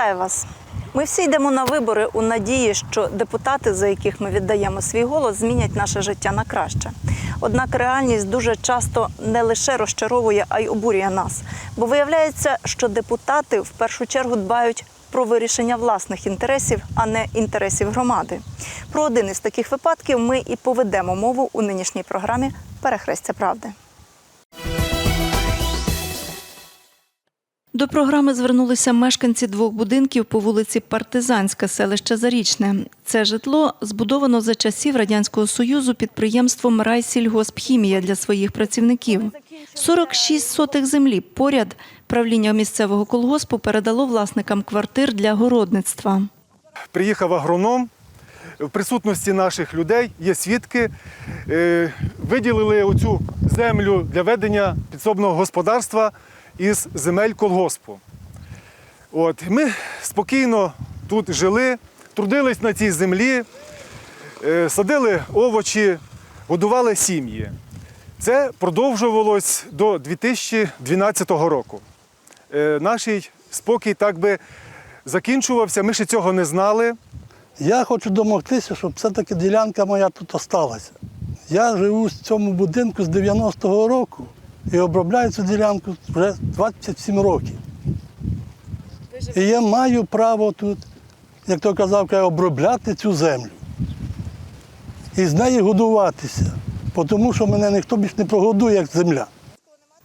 Вітаю вас. Ми всі йдемо на вибори у надії, що депутати, за яких ми віддаємо свій голос, змінять наше життя на краще. Однак реальність дуже часто не лише розчаровує, а й обурює нас. Бо виявляється, що депутати в першу чергу дбають про вирішення власних інтересів, а не інтересів громади. Про один із таких випадків ми і поведемо мову у нинішній програмі Перехрестя правди. До програми звернулися мешканці двох будинків по вулиці Партизанська, селище Зарічне. Це житло збудовано за часів Радянського Союзу підприємством «Райсільгоспхімія» для своїх працівників. 46 сотих землі поряд правління місцевого колгоспу передало власникам квартир для городництва. Приїхав агроном в присутності наших людей, є свідки. Е, Виділили оцю землю для ведення підсобного господарства із земель колгоспу. От, ми спокійно тут жили, трудились на цій землі, е, садили овочі, годували сім'ї. Це продовжувалось до 2012 року. Е, Наш спокій так би закінчувався, ми ще цього не знали. Я хочу домогтися, щоб все-таки ділянка моя тут осталася. Я живу в цьому будинку з 90-го року і обробляю цю ділянку вже 27 років. І я маю право тут, як то казав, обробляти цю землю і з неї годуватися, тому що мене ніхто більш не прогодує, як земля.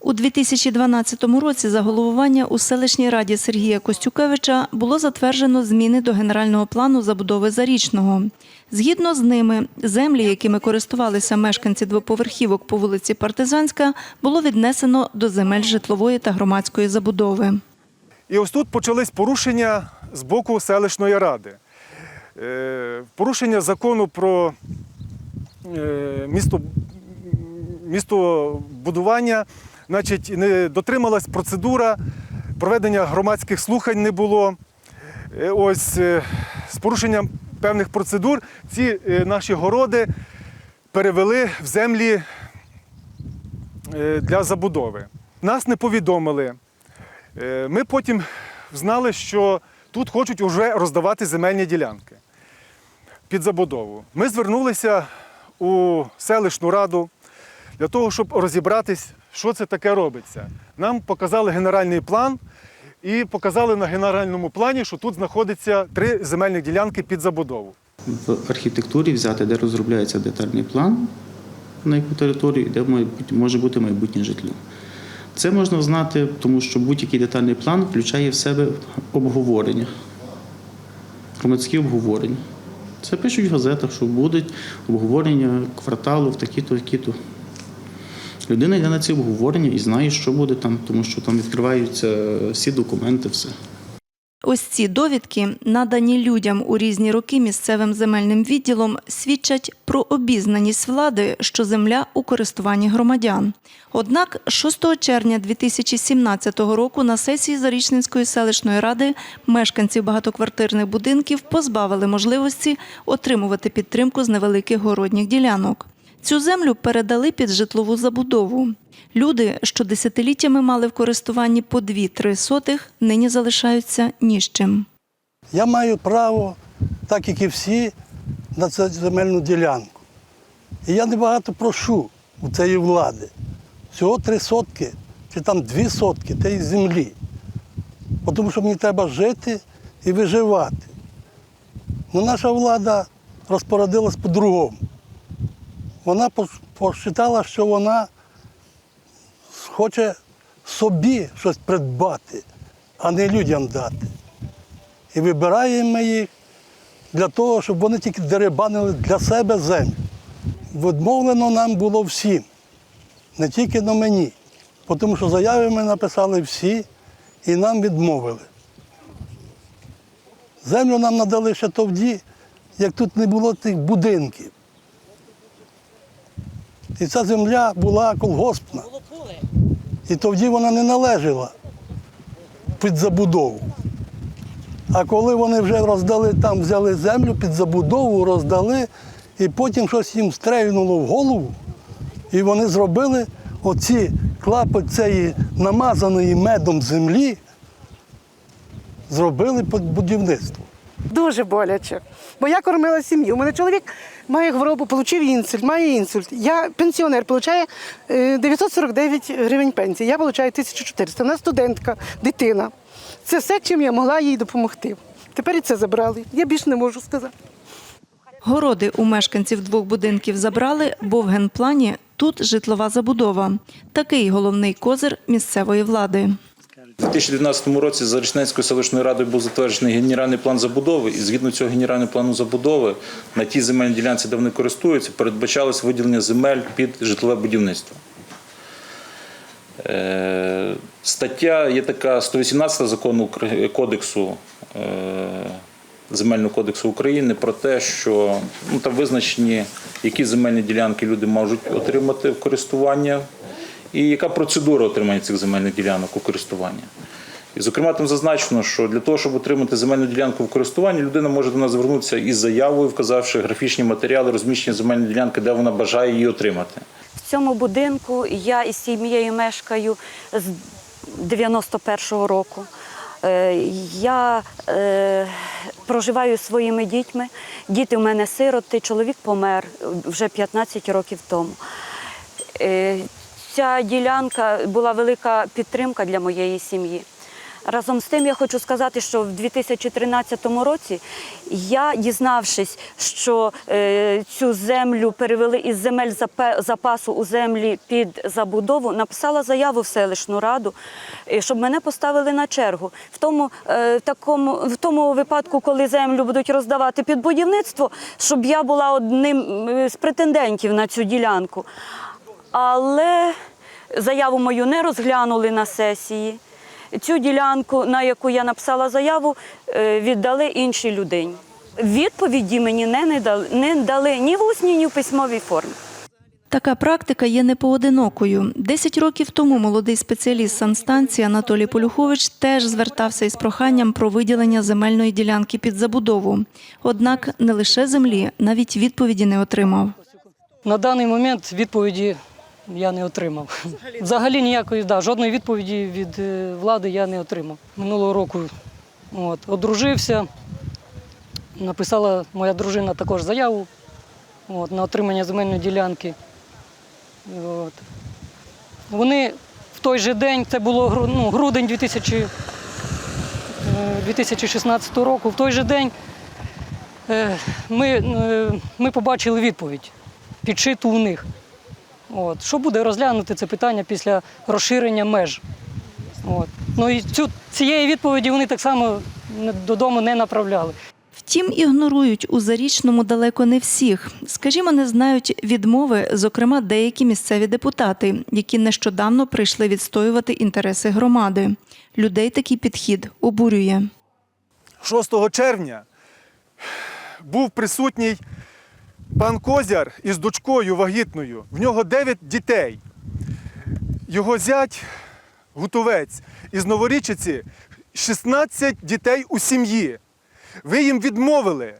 У 2012 році за головування у селищній раді Сергія Костюкевича було затверджено зміни до генерального плану забудови Зарічного. Згідно з ними, землі, якими користувалися мешканці двоповерхівок по вулиці Партизанська, було віднесено до земель житлової та громадської забудови. І ось тут почались порушення з боку селищної ради. Е, Порушення закону про е, місто, містобудування, значить, не дотрималась процедура, проведення громадських слухань не було. Е, Ось е, з порушенням певних процедур ці е, наші городи перевели в землі для забудови. Нас не повідомили. Ми потім знали, що тут хочуть вже роздавати земельні ділянки під забудову. Ми звернулися у селищну раду для того, щоб розібратись, що це таке робиться. Нам показали генеральний план і показали на генеральному плані, що тут знаходиться три земельні ділянки під забудову. в архітектурі взяти, де розробляється детальний план, на яку територію, де може бути майбутнє житло. Це можна знати, тому що будь-який детальний план включає в себе обговорення, громадські обговорення. Це пишуть в газетах, що будуть обговорення кварталу в такі-то, такі-то. Людина йде на ці обговорення і знає, що буде там, тому що там відкриваються всі документи, все. Ось ці довідки, надані людям у різні роки місцевим земельним відділом, свідчать про обізнаність влади, що земля у користуванні громадян. Однак 6 червня 2017 року на сесії Зарічненської селищної ради мешканців багатоквартирних будинків позбавили можливості отримувати підтримку з невеликих городніх ділянок. Цю землю передали під житлову забудову. Люди, що десятиліттями мали в користуванні по 2-3 сотих, нині залишаються ні з чим. Я маю право, так як і всі, на цю земельну ділянку. І я небагато прошу у цієї влади. Всього три сотки чи там дві сотки тієї землі. Тому що мені треба жити і виживати. Ну, наша влада розпорядилась по-другому. Вона пос- посчитала, що вона хоче собі щось придбати, а не людям дати. І вибираємо їх для того, щоб вони тільки деребанили для себе землю. Відмовлено нам було всім, не тільки на мені. Тому що заяви ми написали всі і нам відмовили. Землю нам надали ще тоді, як тут не було тих будинків. І ця земля була колгоспна. І тоді вона не належала під забудову. А коли вони вже роздали там, взяли землю під забудову, роздали, і потім щось їм стрельнуло в голову, і вони зробили оці клапи цієї намазаної медом землі, зробили під будівництво. Дуже боляче. Бо я кормила сім'ю. У мене чоловік має хворобу, отримав інсульт, має інсульт. Я пенсіонер, отримує 949 гривень пенсії. Я отримую 1400. Вона студентка, дитина. Це все, чим я могла їй допомогти. Тепер і це забрали. Я більше не можу сказати. Городи у мешканців двох будинків забрали, бо в генплані тут житлова забудова. Такий головний козир місцевої влади. У 2012 році за Річненською селищною радою був затверджений генеральний план забудови, і згідно цього генерального плану забудови на тій земельній ділянці, де вони користуються, передбачалось виділення земель під житлове будівництво. Е, Стаття є така 118 закону кодексу е, Земельного кодексу України про те, що ну, там визначені, які земельні ділянки люди можуть отримати в користування, і яка процедура отримання цих земельних ділянок у користування. І, зокрема, там зазначено, що для того, щоб отримати земельну ділянку в користуванні, людина може до нас звернутися із заявою, вказавши графічні матеріали розміщення земельної ділянки, де вона бажає її отримати. В цьому будинку я із сім'єю мешкаю з 91-го року. Е, Я е, проживаю своїми дітьми. Діти в мене сироти, чоловік помер вже 15 років тому. Е, Ця ділянка була велика підтримка для моєї сім'ї. Разом з тим я хочу сказати, що в 2013 році я, дізнавшись, що е, цю землю перевели із земель запасу у землі під забудову, написала заяву в селищну раду, е, щоб мене поставили на чергу. В тому, е, в такому, в тому випадку, коли землю будуть роздавати під будівництво, щоб я була одним з претендентів на цю ділянку. Але заяву мою не розглянули на сесії. Цю ділянку, на яку я написала заяву, е, віддали іншій людині. Відповіді мені не, не, дали, не дали ні в усній, ні в письмовій формі. Така практика є непоодинокою. Десять років тому молодий спеціаліст санстанції Анатолій Полюхович теж звертався із проханням про виділення земельної ділянки під забудову. Однак не лише землі, навіть відповіді не отримав. На даний момент відповіді я не отримав. Взагалі ніякої, да, жодної відповіді від е, влади я не отримав. Минулого року от, одружився, написала моя дружина також заяву от, на отримання земельної ділянки. От. Вони в той же день, це було ну, грудень 2000, е, 2016 року, в той же день е, ми, е, ми побачили відповідь підшиту у них. От. Що буде розглянути це питання після розширення меж? От. Ну і цю, цієї відповіді вони так само додому не направляли. Втім, ігнорують у зарічному далеко не всіх. Скажімо, не знають відмови, зокрема, деякі місцеві депутати, які нещодавно прийшли відстоювати інтереси громади. Людей такий підхід обурює. 6 червня був присутній пан Козяр із дочкою вагітною. В нього 9 дітей. Його зять, гутовець, із Новорічиці 16 дітей у сім'ї. Ви їм відмовили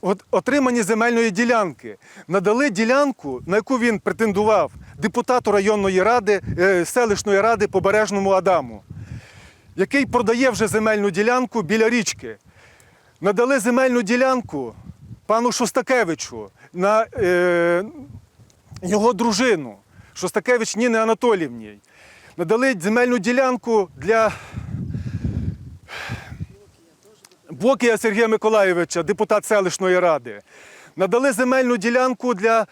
от отримані земельної ділянки. Надали ділянку, на яку він претендував депутату районної ради, е, селищної ради Побережному Адаму, який продає вже земельну ділянку біля річки надали земельну ділянку пану Шостакевичу на е, його дружину Шостакевич Ніни Анатолівні. Надали земельну ділянку для Бокія Сергія Миколаєвича, депутат селищної ради. Надали земельну ділянку для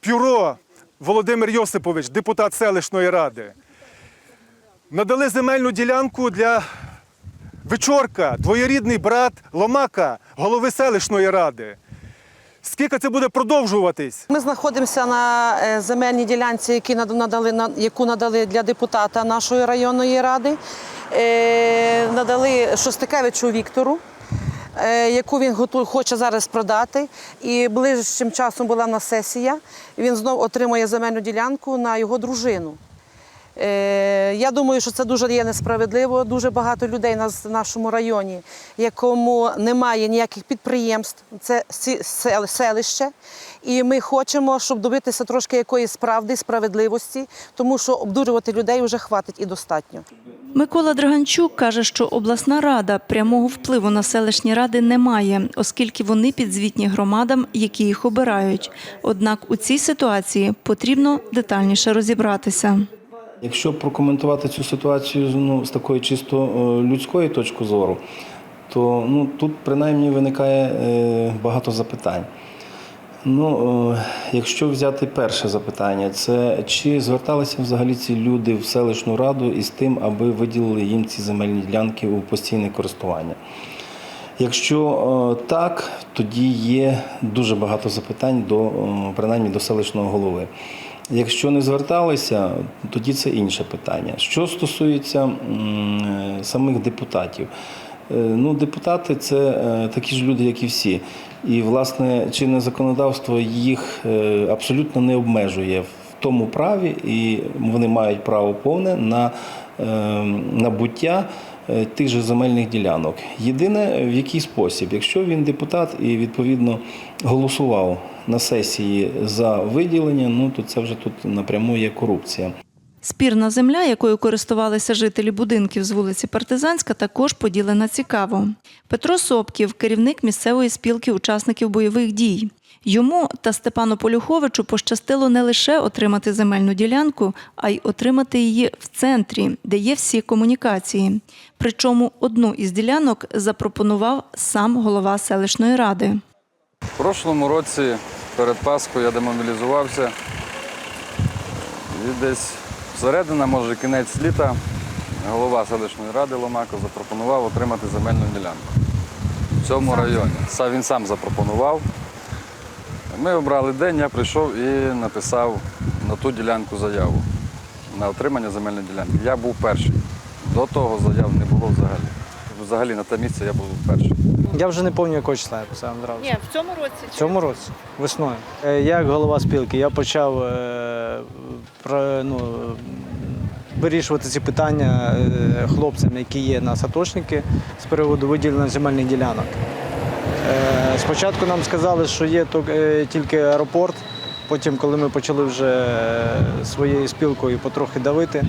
Пюро Володимир Йосипович, депутат селищної ради. Надали земельну ділянку для Вечорка, двоєрідний брат Ломака, голови селищної ради. Скільки це буде продовжуватись? Ми знаходимося на е, земельній ділянці, які надали, на- яку надали для депутата нашої районної ради. Е, Надали Шостикевичу Віктору, е, яку він хоче зараз продати. І ближчим часом була на сесія. Він знову отримує земельну ділянку на його дружину. Е, Я думаю, що це дуже є несправедливо. Дуже багато людей на в нашому районі, якому немає ніяких підприємств, це селище. І ми хочемо, щоб добитися трошки якоїсь правди, справедливості, тому що обдурювати людей вже хватить і достатньо. Микола Драганчук каже, що обласна рада прямого впливу на селищні ради не має, оскільки вони підзвітні громадам, які їх обирають. Однак у цій ситуації потрібно детальніше розібратися. Якщо прокоментувати цю ситуацію ну, з такої чисто е, людської точки зору, то ну, тут принаймні виникає е, багато запитань. Ну, е, якщо взяти перше запитання, це чи зверталися взагалі ці люди в селищну раду із тим, аби виділили їм ці земельні ділянки у постійне користування? Якщо так, тоді є дуже багато запитань до принаймні до селищного голови. Якщо не зверталися, тоді це інше питання. Що стосується е, самих депутатів, Е, ну, депутати це е, такі ж люди, як і всі. І, власне, чинне законодавство їх абсолютно не обмежує в тому праві, і вони мають право повне на набуття тих же земельних ділянок. Єдине, в який спосіб, якщо він депутат і відповідно голосував на сесії за виділення, ну то це вже тут напряму є корупція. Спірна земля, якою користувалися жителі будинків з вулиці Партизанська, також поділена цікаво. Петро Собків, керівник місцевої спілки учасників бойових дій. Йому та Степану Полюховичу пощастило не лише отримати земельну ділянку, а й отримати її в центрі, де є всі комунікації. Причому одну із ділянок запропонував сам голова селищної ради. В прошлому році перед Пасхою я демобілізувався. І десь середина, може кінець літа, голова селищної ради Ломако запропонував отримати земельну ділянку в цьому районі. Він сам запропонував. Ми обрали день, я прийшов і написав на ту ділянку заяву на отримання земельної ділянки. Я був перший. До того заяв не було взагалі. Взагалі на те місце я був перший. Я вже не пам'ятаю, якого числа я писав одразу. Ні, в цьому році. В цьому році, весною. Е, Я як голова спілки, я почав е, про, ну, вирішувати ці питання е, хлопцям, які є на саточники з приводу виділення земельних ділянок. Е, Спочатку нам сказали, що є е, тільки аеропорт. Потім, коли ми почали вже е, своєю спілкою потрохи давити,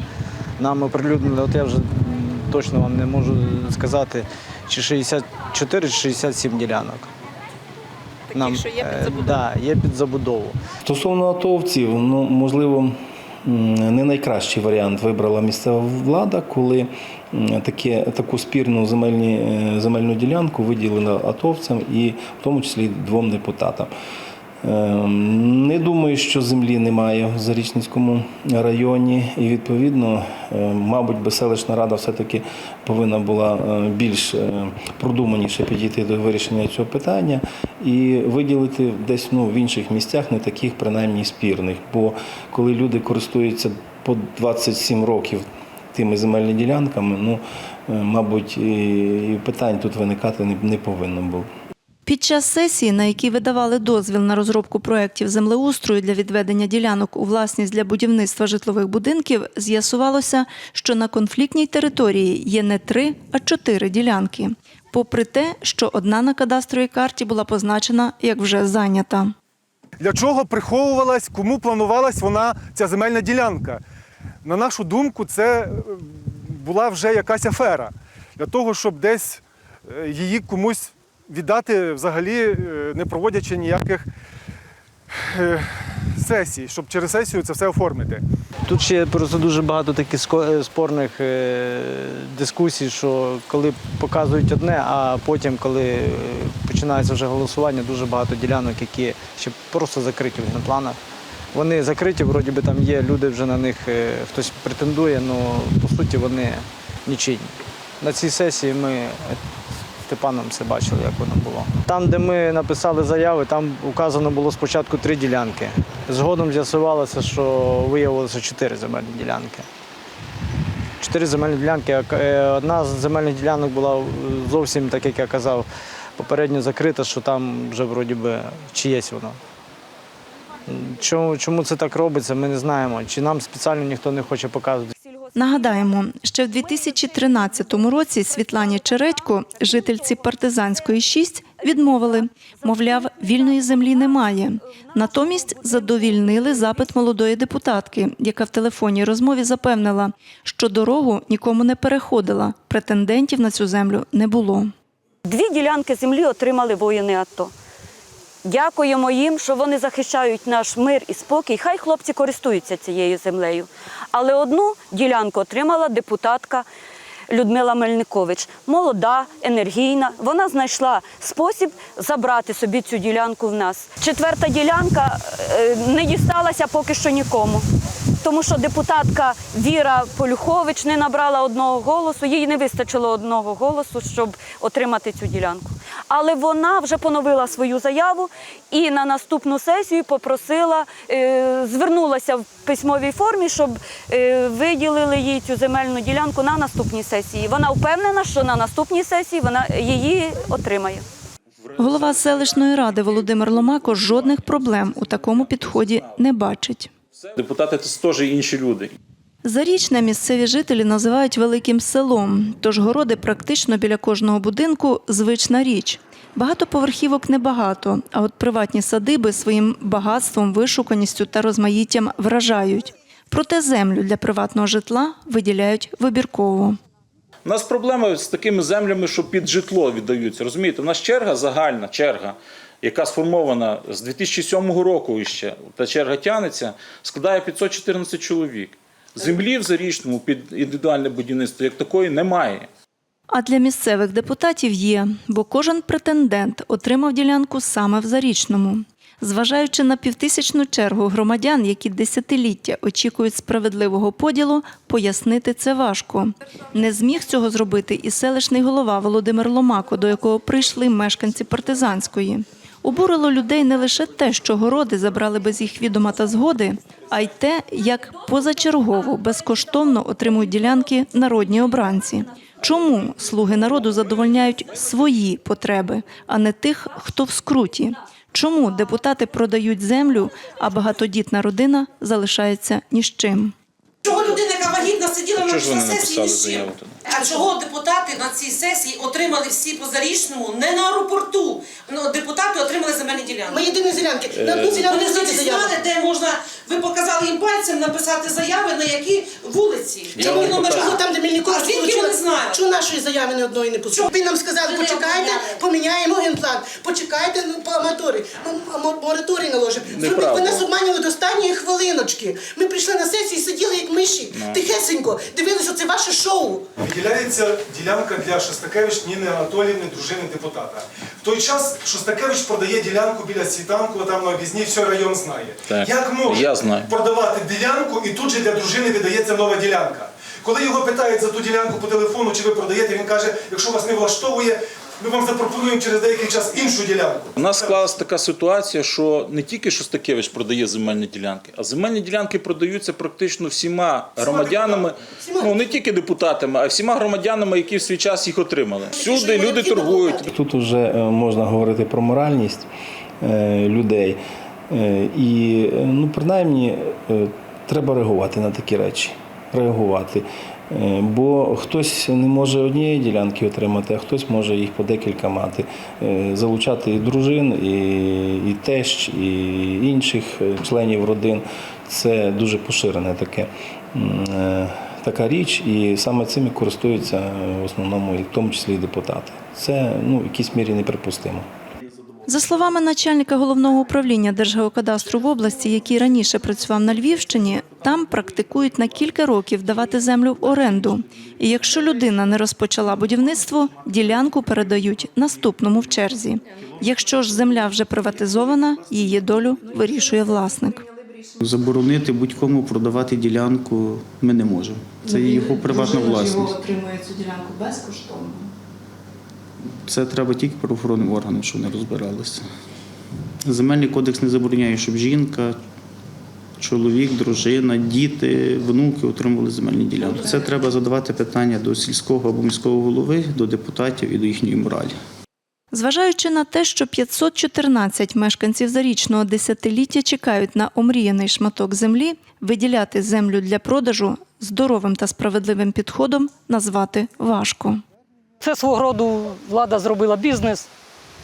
нам оприлюднили, от я вже точно вам не можу сказати, чи 64, чи 67 ділянок. Такі, що є під е, забудову. да, є під забудову. Стосовно атовців, ну можливо, не найкращий варіант вибрала місцева влада, коли таке, таку спірну земельні, е, земельну ділянку виділила атовцям і в тому числі двом депутатам. Ем, Не думаю, що землі немає в Зарічницькому районі, і відповідно, е, мабуть, би селищна рада все-таки повинна була е, більш е, продуманіше підійти до вирішення цього питання і виділити десь ну, в інших місцях, не таких принаймні спірних. Бо коли люди користуються по 27 років тими земельними ділянками, ну, мабуть, і питань тут виникати не повинно було. Під час сесії, на якій видавали дозвіл на розробку проєктів землеустрою для відведення ділянок у власність для будівництва житлових будинків, з'ясувалося, що на конфліктній території є не три, а чотири ділянки. Попри те, що одна на кадастровій карті була позначена як вже зайнята. Для чого приховувалась, кому планувалась вона ця земельна ділянка? На нашу думку, це е, була вже якась афера. Для того, щоб десь е, її комусь віддати, взагалі е, не проводячи ніяких е, сесій, щоб через сесію це все оформити. Тут ще просто дуже багато таких е, спорних дискусій, що коли показують одне, а потім, коли починається вже голосування, дуже багато ділянок, які ще просто закриті в генпланах. Вони закриті, вроді би там є, люди вже на них хтось претендує, але по суті вони нічийні. На цій сесії ми Степаном все бачили, як воно було. Там, де ми написали заяви, там указано було спочатку три ділянки. Згодом з'ясувалося, що виявилося чотири земельні ділянки. Чотири земельні ділянки. е, Одна з земельних ділянок була зовсім, так як я казав, попередньо закрита, що там вже вроді би чиєсь воно. Чому, чому це так робиться, ми не знаємо. Чи нам спеціально ніхто не хоче показувати. Нагадаємо, ще в 2013 році Світлані Чередько, жительці Партизанської 6, відмовили. Мовляв, вільної землі немає. Натомість задовільнили запит молодої депутатки, яка в телефонній розмові запевнила, що дорогу нікому не переходила, претендентів на цю землю не було. Дві ділянки землі отримали воїни АТО. Дякуємо їм, що вони захищають наш мир і спокій. Хай хлопці користуються цією землею. Але одну ділянку отримала депутатка Людмила Мельникович. Молода, енергійна. Вона знайшла спосіб забрати собі цю ділянку в нас. Четверта ділянка е, не дісталася поки що нікому. Тому що депутатка Віра Полюхович не набрала одного голосу, їй не вистачило одного голосу, щоб отримати цю ділянку. Але вона вже поновила свою заяву і на наступну сесію попросила, е, звернулася в письмовій формі, щоб е, виділили їй цю земельну ділянку на наступній сесії. Вона впевнена, що на наступній сесії вона її отримає. Голова селищної ради Володимир Ломако жодних проблем у такому підході не бачить. Депутати це теж інші люди. Зарічне місцеві жителі називають великим селом, тож городи практично біля кожного будинку звична річ. Багатоповерхівок небагато, а от приватні садиби своїм багатством, вишуканістю та розмаїттям вражають. Проте землю для приватного житла виділяють вибірково. У нас проблема з такими землями, що під житло віддаються. Розумієте, у нас черга загальна черга, яка сформована з 2007 року іще, та черга тянеться, складає 514 чоловік. Землі в зарічному під індивідуальне будівництво як такої немає. А для місцевих депутатів є, бо кожен претендент отримав ділянку саме в Зарічному. Зважаючи на півтисячну чергу громадян, які десятиліття очікують справедливого поділу, пояснити це важко. Не зміг цього зробити і селищний голова Володимир Ломако, до якого прийшли мешканці партизанської. Обурило людей не лише те, що городи забрали без їх відома та згоди, а й те, як позачергово безкоштовно отримують ділянки народні обранці. Чому слуги народу задовольняють свої потреби, а не тих, хто в скруті? Чому депутати продають землю, а багатодітна родина залишається ні з чим? Чого людина, яка вагітна, сиділа на сесії ні з чим? Заяву? А чого депутати на цій сесії отримали всі по зарічному не на аеропорту? Ну, депутати отримали земельні ділянки. Ми єдині ділянки. На одну ділянку вони скільки знали, де можна. Ви показали їм пальцем написати заяви на які вулиці. Я вам номер покажу. чого там, де Мельникова А звідки получила? вони знають? Чого нашої заяви ні одної не пустили? Ви нам сказали, не почекайте, обмовляли. поміняємо генплан. Почекайте, ну, по мораторій. Ну, мо- мораторій наложимо. Зробіть, Неправда. ви нас обманювали до останньої хвилиночки. Ми прийшли на сесію, сиділи як миші, тихесенько, дивилися, це ваше шоу. Виділяється ділянка для Шостакевич Ніни Анатоліївни, дружини депутата. В той час Шостакевич продає ділянку біля світанку, там на об'їзні, все район знає. Так, Як може я знаю. продавати ділянку і тут же для дружини видається нова ділянка? Коли його питають за ту ділянку по телефону, чи ви продаєте, він каже, якщо вас не влаштовує, ми вам запропонуємо через деякий час іншу ділянку. У нас склалася така ситуація, що не тільки Шостакевич продає земельні ділянки, а земельні ділянки продаються практично всіма громадянами, ну не тільки депутатами, а всіма громадянами, які в свій час їх отримали. Всюди люди торгують. Тут вже е, можна говорити про моральність е, людей. Е, І ну, принаймні треба реагувати на такі речі. Реагувати. Е, Бо хтось не може однієї ділянки отримати, а хтось може їх по декілька мати. Е, Залучати і дружин, і, і тещ, і інших е, членів родин. Це дуже поширене таке. Така річ, і саме цим і користуються в основному, і в тому числі і депутати. Це ну, в якійсь мірі неприпустимо. За словами начальника головного управління Держгеокадастру в області, який раніше працював на Львівщині, там практикують на кілька років давати землю в оренду. І якщо людина не розпочала будівництво, ділянку передають наступному в черзі. Якщо ж земля вже приватизована, її долю вирішує власник. Заборонити будь-кому продавати ділянку ми не можемо. Це його приватна власність. отримує цю ділянку безкоштовно. Це треба тільки правоохоронним органам, щоб вони розбиралися. Земельний кодекс не забороняє, щоб жінка, чоловік, дружина, діти, внуки отримували земельні ділянки. Це треба задавати питання до сільського або міського голови, до депутатів і до їхньої моралі. Зважаючи на те, що 514 мешканців зарічного десятиліття чекають на омріяний шматок землі, виділяти землю для продажу здоровим та справедливим підходом назвати важко. Це свого роду влада зробила бізнес.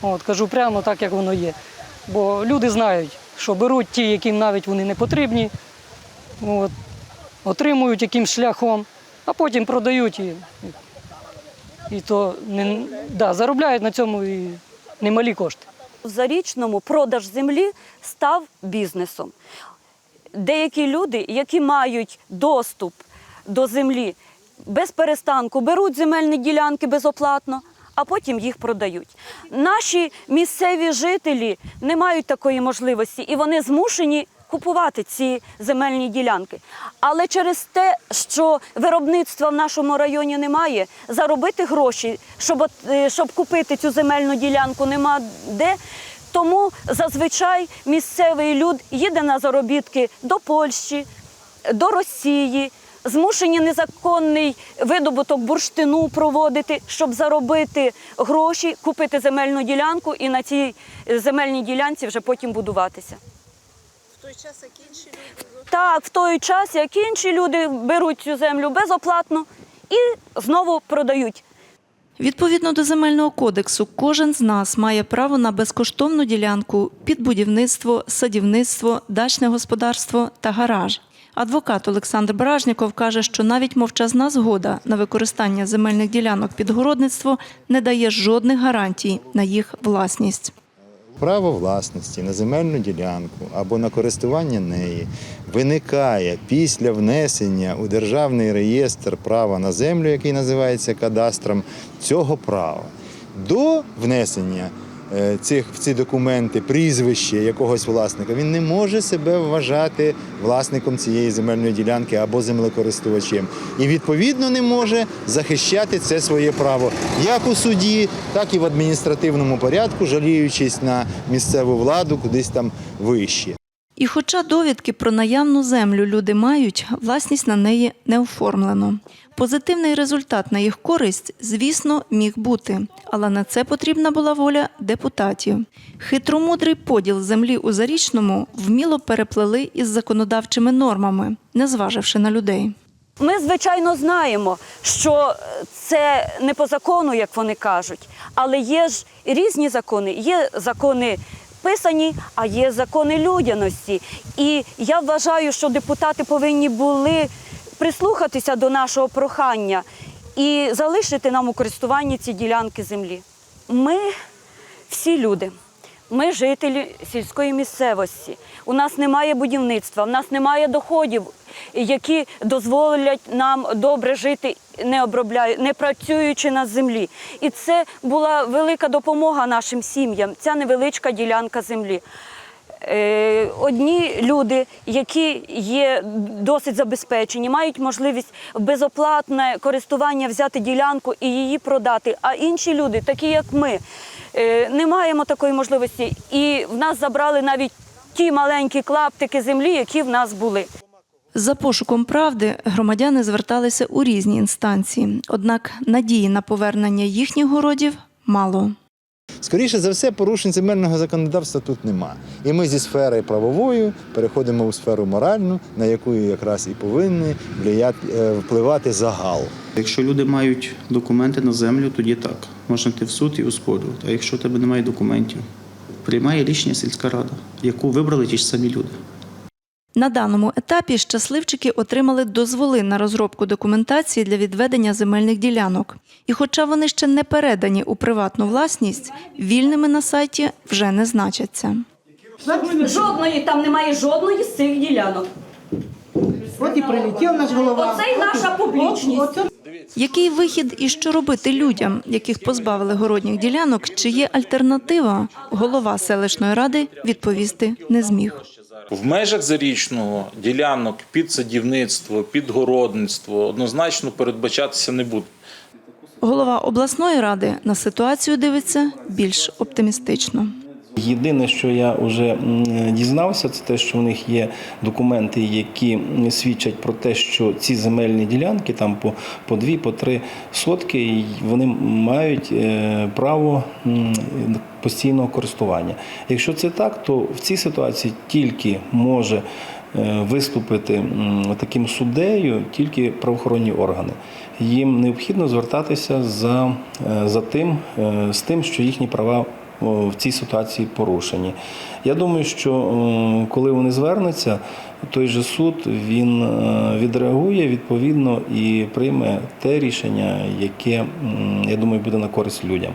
От, кажу прямо так, як воно є. Бо люди знають, що беруть ті, яким навіть вони не потрібні, от, отримують якимсь шляхом, а потім продають і, і, то не, да, заробляють на цьому і немалі кошти. В зарічному продаж землі став бізнесом. Деякі люди, які мають доступ до землі без перестанку, беруть земельні ділянки безоплатно, а потім їх продають. Наші місцеві жителі не мають такої можливості і вони змушені купувати ці земельні ділянки. Але через те, що виробництва в нашому районі немає, заробити гроші, щоб, е, щоб купити цю земельну ділянку, нема де. Тому зазвичай місцевий люд їде на заробітки до Польщі, до Росії, змушені незаконний видобуток бурштину проводити, щоб заробити гроші, купити земельну ділянку і на цій земельній ділянці вже потім будуватися. В той час, як інші люди Так, в той час, як інші люди беруть цю землю безоплатно і знову продають. Відповідно до земельного кодексу, кожен з нас має право на безкоштовну ділянку під будівництво, садівництво, дачне господарство та гараж. Адвокат Олександр Бражніков каже, що навіть мовчазна згода на використання земельних ділянок під городництво не дає жодних гарантій на їх власність. Право власності на земельну ділянку або на користування неї виникає після внесення у державний реєстр права на землю, який називається кадастром, цього права. До внесення цих в ці документи прізвище якогось власника він не може себе вважати власником цієї земельної ділянки або землекористувачем. І відповідно не може захищати це своє право як у суді, так і в адміністративному порядку, жаліючись на місцеву владу кудись там вище. І хоча довідки про наявну землю люди мають, власність на неї не оформлено. Позитивний результат на їх користь, звісно, міг бути, але на це потрібна була воля депутатів. Хитромудрий поділ землі у Зарічному вміло переплели із законодавчими нормами, не зваживши на людей. Ми, звичайно, знаємо, що це не по закону, як вони кажуть, але є ж різні закони. Є закони писані, а є закони людяності. І я вважаю, що депутати повинні були прислухатися до нашого прохання і залишити нам у користуванні ці ділянки землі. Ми всі люди. Ми жителі сільської місцевості. У нас немає будівництва, у нас немає доходів, які дозволять нам добре жити, не обробляю, не працюючи на землі. І це була велика допомога нашим сім'ям. Ця невеличка ділянка землі. Е, Одні люди, які є досить забезпечені, мають можливість безоплатне користування взяти ділянку і її продати. А інші люди, такі як ми, е, не маємо такої можливості. І в нас забрали навіть ті маленькі клаптики землі, які в нас були. За пошуком правди громадяни зверталися у різні інстанції, однак надії на повернення їхніх городів мало. Скоріше за все, порушень земельного законодавства тут нема. І ми зі сфери правової переходимо у сферу моральну, на яку якраз і повинні е, впливати загал. Якщо люди мають документи на землю, тоді так. Можна йти в суд і оспорювати. А якщо у тебе немає документів, приймає рішення сільська рада, яку вибрали ті ж самі люди. На даному етапі щасливчики отримали дозволи на розробку документації для відведення земельних ділянок. І хоча вони ще не передані у приватну власність, вільними на сайті вже не значаться. Жодної там немає жодної з цих ділянок. От і прилетів наш голова. Оце й наша публічність. Який вихід і що робити людям, яких позбавили городніх ділянок, чи є альтернатива, голова селищної ради відповісти не зміг. В межах зарічного ділянок під садівництво, під городництво однозначно передбачатися не буде. Голова обласної ради на ситуацію дивиться більш оптимістично. Єдине, що я вже дізнався, це те, що в них є документи, які свідчать про те, що ці земельні ділянки там по, по дві, по три сотки, вони мають е, право постійного користування. Якщо це так, то в цій ситуації тільки може е, виступити таким суддею тільки правоохоронні органи. Їм необхідно звертатися за, е, за тим, з тим, що їхні права в цій ситуації порушені. Я думаю, що коли вони звернуться, той же суд він е, відреагує відповідно і прийме те рішення, яке я думаю буде на користь людям.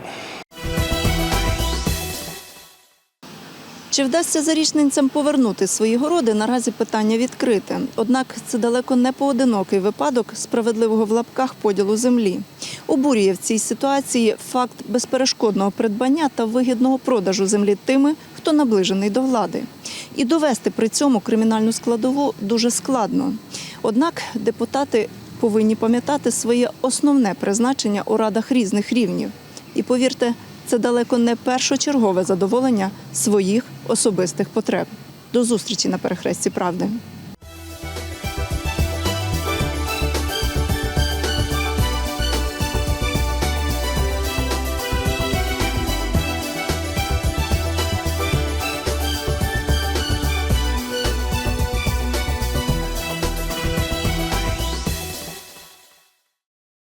Чи вдасться зарічненцям повернути свої городи, наразі питання відкрите. Однак це далеко не поодинокий випадок справедливого в лапках поділу землі. Обурює в цій ситуації факт безперешкодного придбання та вигідного продажу землі тими, хто наближений до влади. І довести при цьому кримінальну складову дуже складно. Однак депутати повинні пам'ятати своє основне призначення у радах різних рівнів. І повірте, це далеко не першочергове задоволення своїх особистих потреб. До зустрічі на перехресті правди.